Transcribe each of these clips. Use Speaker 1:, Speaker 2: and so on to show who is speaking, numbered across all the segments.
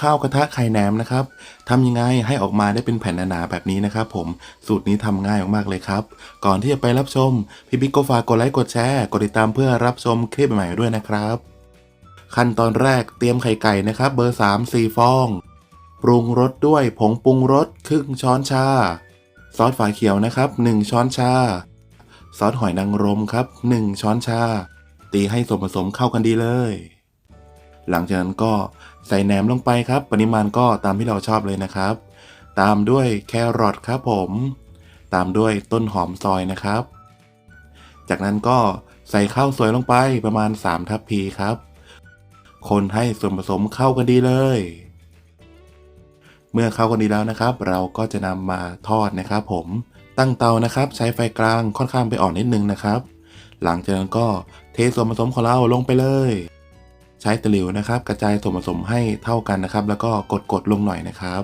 Speaker 1: ข้าวกระทะไข่แหนมนะครับทำยังไงให้ออกมาได้เป็นแผ่นหนาๆแบบนี้นะครับผมสูตรนี้ทำง่ายมากๆเลยครับ ก่อนที่จะไปรับชมพี่บิ๊กก็ฝากกดไลค์กดแชร์กดติดตามเพื่อรับชมคลิปใหม่ๆด้วยนะครับ ขั้นตอนแรกเตรียมไข่ไก่นะครับเบอร์ 3 4 ฟอง ปรุงรสด้วยผงปรุงรสครึ่งช้อนชา ซอสฝาเขียวนะครับ 1 ช้อนชา ซอสหอยนางรมครับ 1 ช้อนชาตีให้ส่วนผสมเข้ากันดีเลย หลังจากนั้นก็ใส่แหนมลงไปครับ ปริมาณก็ตามที่เราชอบเลยนะครับ ตามด้วยแครอทครับผม ตามด้วยต้นหอมซอยนะครับ จากนั้นก็ใส่ข้าวสวยลงไปประมาณ 3 ทัพพีครับ คนให้ส่วนผสมเข้ากันดีเลย เมื่อเข้ากันดีแล้วนะครับ เราก็จะนำมาทอดนะครับผม ตั้งเตานะครับ ใช้ไฟกลางค่อนข้างไปอ่อนนิดนึงนะครับ หลังจากนั้นก็เทส่วนผสมของเราลงไปเลย ใช้ตะหลิวนะครับ กระจายส่วนผสมให้เท่ากันนะครับ แล้วก็กดกดๆลงหน่อยนะครับ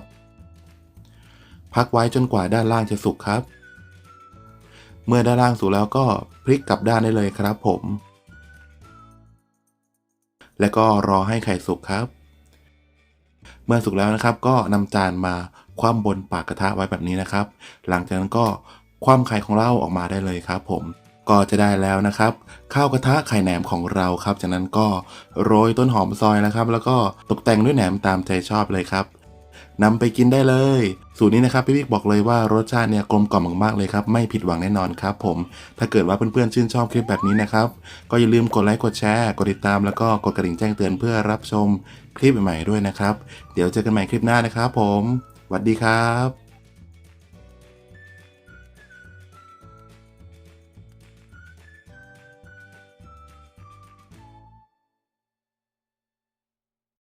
Speaker 1: พักไว้จนกว่าด้านล่างจะสุกครับ เมื่อด้านล่างสุกแล้วก็พลิกกลับด้านได้เลยครับผม แล้วก็รอให้ไข่สุกครับ เมื่อสุกแล้วนะครับ ก็นำจานมาคว่ำบนปากกระทะไว้แบบนี้นะครับ หลังจากนั้นก็คว่ำไข่ของเราออกมาได้เลยครับผม ก็จะได้แล้วนะครับ ข้าวกระทะไข่แหนมของเราครับ จากนั้นก็โรยต้นหอมซอยนะครับ แล้วก็ตกแต่งด้วยแหนมตามใจชอบเลยครับนำไปกินได้เลย สูตรนี้นะครับพี่บิ๊กบอกเลยว่ารสชาติเนี่ยกลมกล่อมมากๆเลยครับ ไม่ผิดหวังแน่นอนครับผม ถ้าเกิดว่าเพื่อนๆชื่นชอบคลิปแบบนี้นะครับ ก็อย่าลืมกดไลค์กดแชร์ กดติดตามแล้วก็กดกระดิ่งแจ้งเตือนเพื่อรับชมคลิปใหม่ๆด้วยนะครับ เดี๋ยวเจอกันใหม่คลิปหน้านะครับ ผมสวัสดีครับ